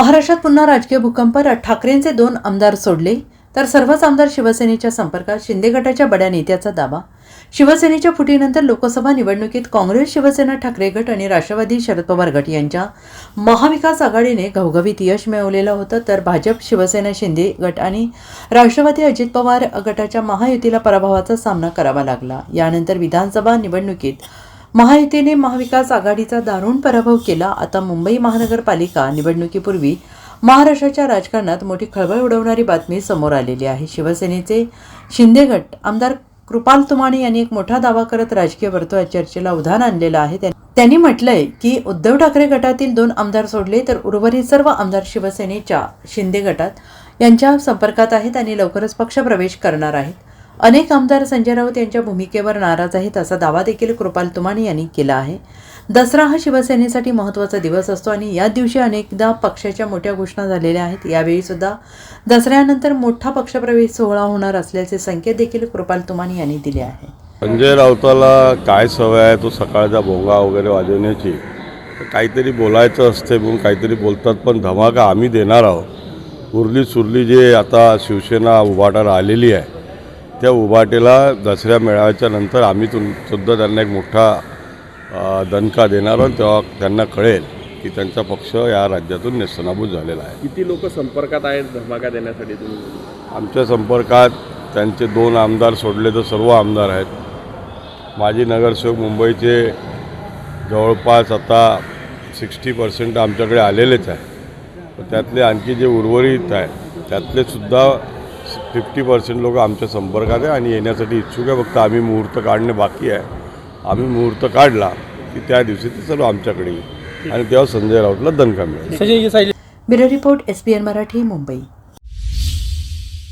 महाराष्ट्रात पुन्हा राजकीय भूकंप ठाकरेंचे दोन आमदार सोडले तर सर्वच आमदार शिवसेनेच्या संपर्कात शिंदे गटाच्या बड्या नेत्याचा दावा शिवसेनेच्या फुटीनंतर लोकसभा निवडणुकीत काँग्रेस शिवसेना ठाकरे गट आणि राष्ट्रवादी शरद पवार गट यांच्या महाविकास आघाडीने घवघवीत यश मिळवलेलं होतं तर भाजप शिवसेना शिंदे गट आणि राष्ट्रवादी अजित पवार गटाच्या महायुतीला पराभवाचा सामना करावा लागला. यानंतर विधानसभा निवडणुकीत महायुतीने महाविकास आघाडीचा दारुण पराभव केला. आता मुंबई महानगरपालिका निवडणुकीपूर्वी महाराष्ट्राच्या राजकारणात मोठी खळबळ उडवणारी बातमी समोर आलेली आहे. शिवसेनेचे शिंदे गट आमदार कृपाल तुमाणे यांनी एक मोठा दावा करत राजकीय वर्तुळात चर्चेला उधाण आणलेलं आहे. त्यांनी म्हटलंय की उद्धव ठाकरे गटातील दोन आमदार सोडले तर उर्वरित सर्व आमदार शिवसेनेच्या शिंदे गटात यांच्या संपर्कात आहेत आणि लवकरच पक्षप्रवेश करणार आहेत. अनेक आमदार संजय राऊत यांच्या भूमिकेवर नाराज आहेत असा दावा देखील कृपाल तुमाने यांनी केला आहे. दसरा हा शिवसेनेसाठी महत्त्वाचा दिवस असतो आणि या दिवशी अनेकदा पक्षाच्या मोठ्या घोषणा झालेल्या आहेत. यावेळी सुद्धा दसऱ्यानंतर मोठा पक्षप्रवेश सोहळा होणार असल्याचे संकेत देखील कृपाल तुमाने यांनी दिले आहे. संजय राऊताला काय सवय आहे? तो सकाळचा भोंगा वगैरे वाजवण्याची. काहीतरी बोलायचं असते म्हणून काहीतरी बोलतात पण धमाका आम्ही देणार आहोत. उरली सुरली जे आता शिवसेना उभाटाला आलेली आहे त्या उभाटेला दसऱ्या मेळाव्याच्या नंतर आम्ही तुम सुद्धा त्यांना एक मोठा दणका देणार आहोत. तेव्हा त्यांना कळेल की त्यांचा पक्ष या राज्यातून नेस्तनाबूत झालेला आहे. किती लोक संपर्कात आहेत धमाका देण्यासाठी तुम्ही? आमच्या संपर्कात त्यांचे दोन आमदार सोडले तर सर्व आमदार आहेत. माजी नगरसेवक मुंबईचे जवळपास आता सिक्स्टी पर्सेंट आमच्याकडे आलेलेच आहे त्यातले आणखी जे उर्वरित आहे त्यातले सुद्धा फिफ्टी पर्सेंट लोक आमच्या संपर्कात आहे आणि येण्यासाठी इच्छुक आहे. फक्त आम्ही मुहूर्त काढणे बाकी आहे. आम्ही मुहूर्त काढला की त्या दिवशी ते सर्व आमच्याकडे येईल. आणि तेव्हा संजय राऊतला दणका मिळेल. Bureau report S P N Marathi Mumbai.